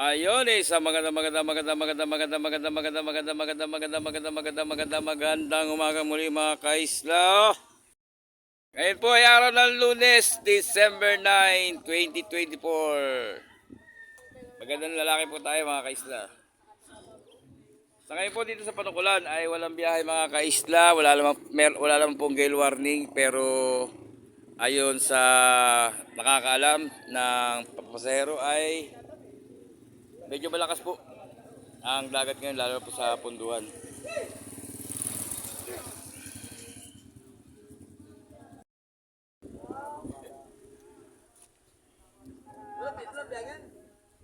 Ayun eh, sa maganda maganda maganda maganda maganda maganda maganda maganda maganda maganda maganda maganda maganda magandang umaga muli mga kaisla. Ngayon po ay araw ng lunes, December 9, 2024. Magandang lalaki po tayo mga kaisla. Sa ngayon po dito sa Panukulan ay walang biyahe mga kaisla, wala lamang, wala lamang pong gale warning pero ayon sa nakakaalam ng pasahero ay medyo malakas po ang dagat ngayon lalo po sa punduhan.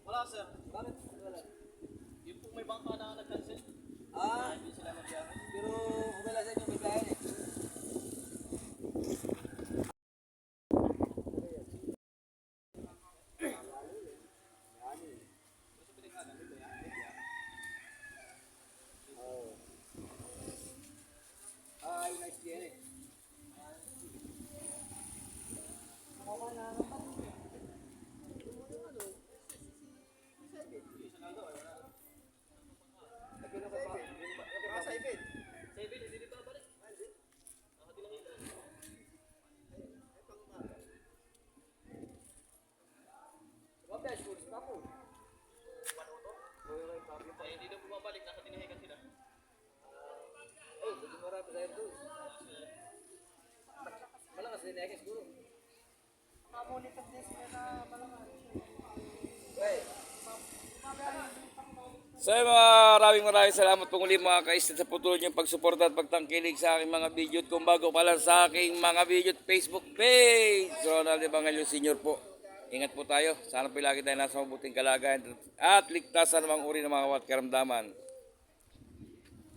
Wala sir. Bakit? Yung po may bangka na nag-cancel. Ah, hindi sila magbiyahe. Pero okay lang sa inyo may biyahe eh. Ah, yung nice biyahe. Ay, hindi na bumabalik, nasa tinihikan sila. Oh, hindi marami sa doon. Malakas din eh, siguro. So maraming maraming salamat po muli mga kaisla sa patuloy niyong pagsuporta at pagtangkilig sa aking mga video at kung bago pa lang sa aking mga video at Facebook page. Ronald Evangelio Senior po. Ingat po tayo. Sana po lagi tayo nasa mabuting kalagayan at ligtas sa namang uri ng mga wat karamdaman.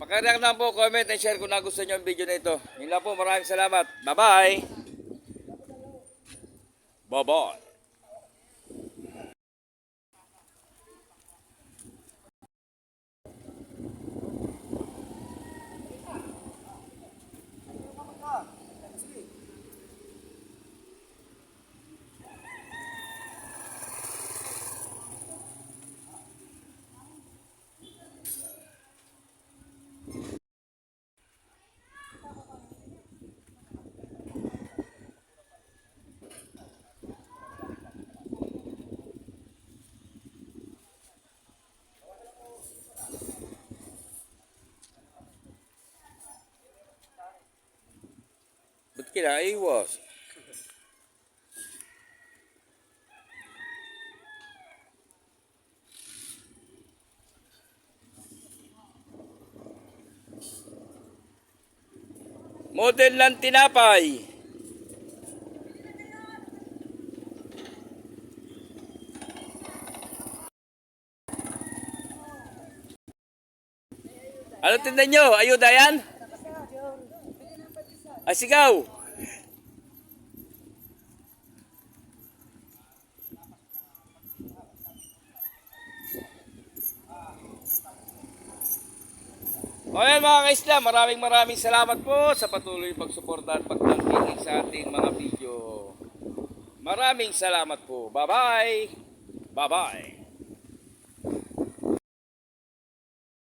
Pakireact na po, comment and share kung nagustuhan niyo ang video na ito. Yun po, maraming salamat. Bye-bye! Bye-bye! Kinaiwas? Model ng tinapay. Ano tinda nyo? Ayuda yan? Ah, O yan mga kaisla, maraming maraming salamat po sa patuloy pagsuporta at pagtangkilik sa ating mga video. Maraming salamat po. Bye-bye. Bye-bye.